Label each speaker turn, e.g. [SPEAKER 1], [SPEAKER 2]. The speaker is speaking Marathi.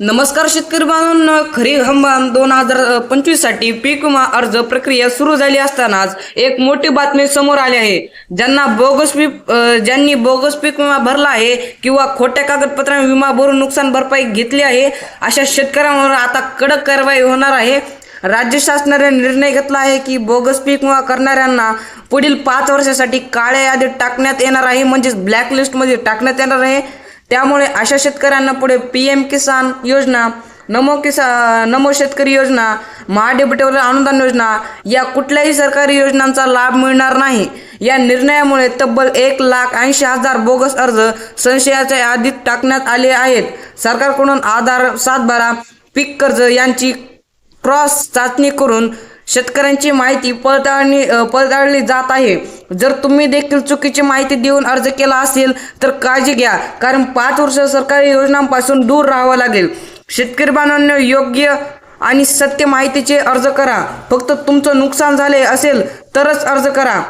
[SPEAKER 1] नमस्कार शेतकरी बांधवांनो खरीप हंगाम दोन हजार पंचवीससाठी पीक विमा अर्ज प्रक्रिया सुरू झाली असतानाच एक मोठी बातमी समोर आली आहे. ज्यांना बोगस पीक ज्यांनी बोगस पीक विमा भरला आहे किंवा खोट्या कागदपत्रांनी विमा भरून नुकसान भरपाई घेतली आहे अशा शेतकऱ्यांवर आता कडक कारवाई होणार आहे. राज्य शासनाने निर्णय घेतला आहे की बोगस पीक विमा करणाऱ्यांना पुढील पाच वर्षासाठी काळ्या यादीत टाकण्यात येणार आहे म्हणजेच ब्लॅक लिस्टमध्ये टाकण्यात येणार आहे. त्यामुळे अशा शेतकऱ्यांना पुढे पी एम किसान योजना नमो किसा नमो शेतकरी योजना महाडेबिटेवर अनुदान योजना या कुठल्याही सरकारी योजनांचा लाभ मिळणार नाही. या निर्णयामुळे तब्बल एक लाख ऐंशी हजार बोगस अर्ज संशयाच्या यादीत टाकण्यात आले आहेत. सरकारकडून आधार सातबारा पीक कर्ज यांची क्रॉस चाचणी करून शेतकऱ्यांची माहिती पडताळणी पडताळली जात आहे. जर तुम्ही देखील चुकीची माहिती देऊन अर्ज केला असेल तर काळजी घ्या. कारण पाच वर्ष सरकारी योजनांपासून दूर राहावं लागेल. शेतकरी बांधवांना योग्य आणि सत्य माहितीचे अर्ज करा. फक्त तुमचं नुकसान झाले असेल तरच अर्ज करा.